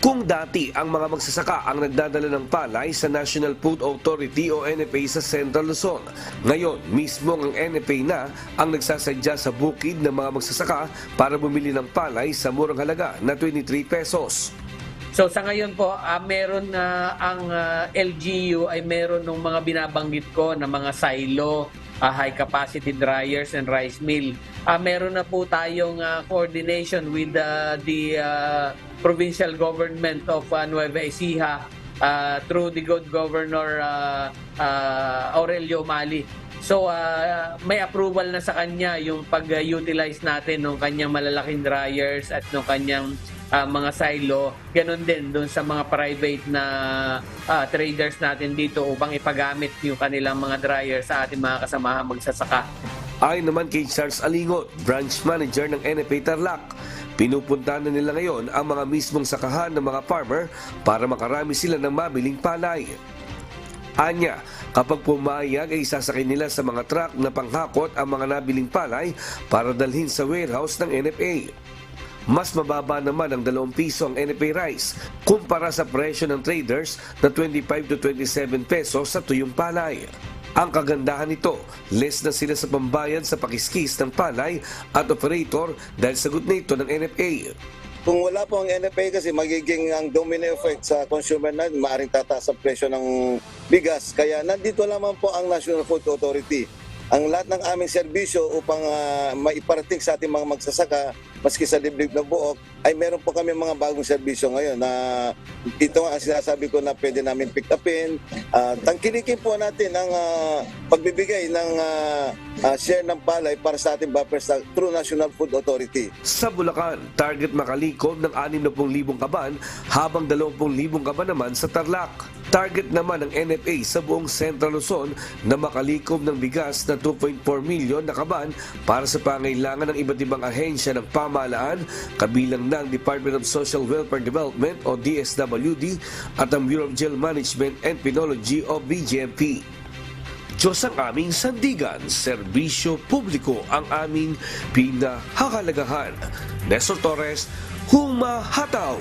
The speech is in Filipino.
Kung dati ang mga magsasaka ang nagdadala ng palay sa National Food Authority o NFA sa Central Luzon, ngayon mismo ang NFA na ang nagsasadya sa bukid ng mga magsasaka para bumili ng palay sa murang halaga na 23 pesos. So sa ngayon po, ah, meron na ang ah, LGU ay meron ng mga binabanggit ko na mga silo, ah, high capacity dryers and rice mill. Ah, meron na po tayong ah, coordination with ah, the ah, provincial government of ah, Nueva Ecija ah, through the good governor ah, ah, Aurelio Mali. So ah, may approval na sa kanya yung pag-utilize natin ng kanyang malalaking dryers at ng kanyang ah, mga silo. Ganon din doon sa mga private na ah, traders natin dito upang ipagamit yung kanilang mga dryer sa ating mga kasamahan magsasaka. Ayon naman kay Charles Alingot, branch manager ng NFA Tarlac, pinupuntahan na nila ngayon ang mga mismong sakahan ng mga farmer para makarami sila ng mabiling palay. Anya, kapag pumayag ay sasakay nila sa mga truck na panghakot ang mga nabiling palay para dalhin sa warehouse ng NFA. Mas mababa naman ang 2 piso ang NFA rice kumpara sa presyo ng traders na 25 to 27 pesos sa tuyong palay. Ang kagandahan nito, less na sila sa pambayad sa pakiskis ng palay at operator dahil sagot na ito ng NFA. Kung wala po ang NFA kasi magiging ang domino effect sa consumer natin, maaaring tataas ang presyo ng bigas. Kaya nandito lamang po ang National Food Authority. Ang lahat ng aming serbisyo upang ah, maiparating sa ating mga magsasaka, maski sa liblib na buok, ay meron po kami mga bagong serbisyo ngayon na ito ang sinasabi ko na pwede namin pick upin. Uh, tangkilikin po natin ang ah, pagbibigay ng ah, ah, share ng palay para sa ating buffer stock through National Food Authority. Sa Bulacan, target makalikom ng 60,000 kaban habang 20,000 kaban naman sa Tarlac. Target naman ng NFA sa buong Central Luzon na makalikom ng bigas na 2.4 milyon na kaban para sa pangailangan ng iba't ibang ahensya ng pamahalaan kabilang ng Department of Social Welfare Development o DSWD at ang Bureau of Jail Management and Penology o BJMP. Diyos ang aming sandigan, serbisyo publiko ang aming pinahahalagahan. Nestor Torres, Humahataw!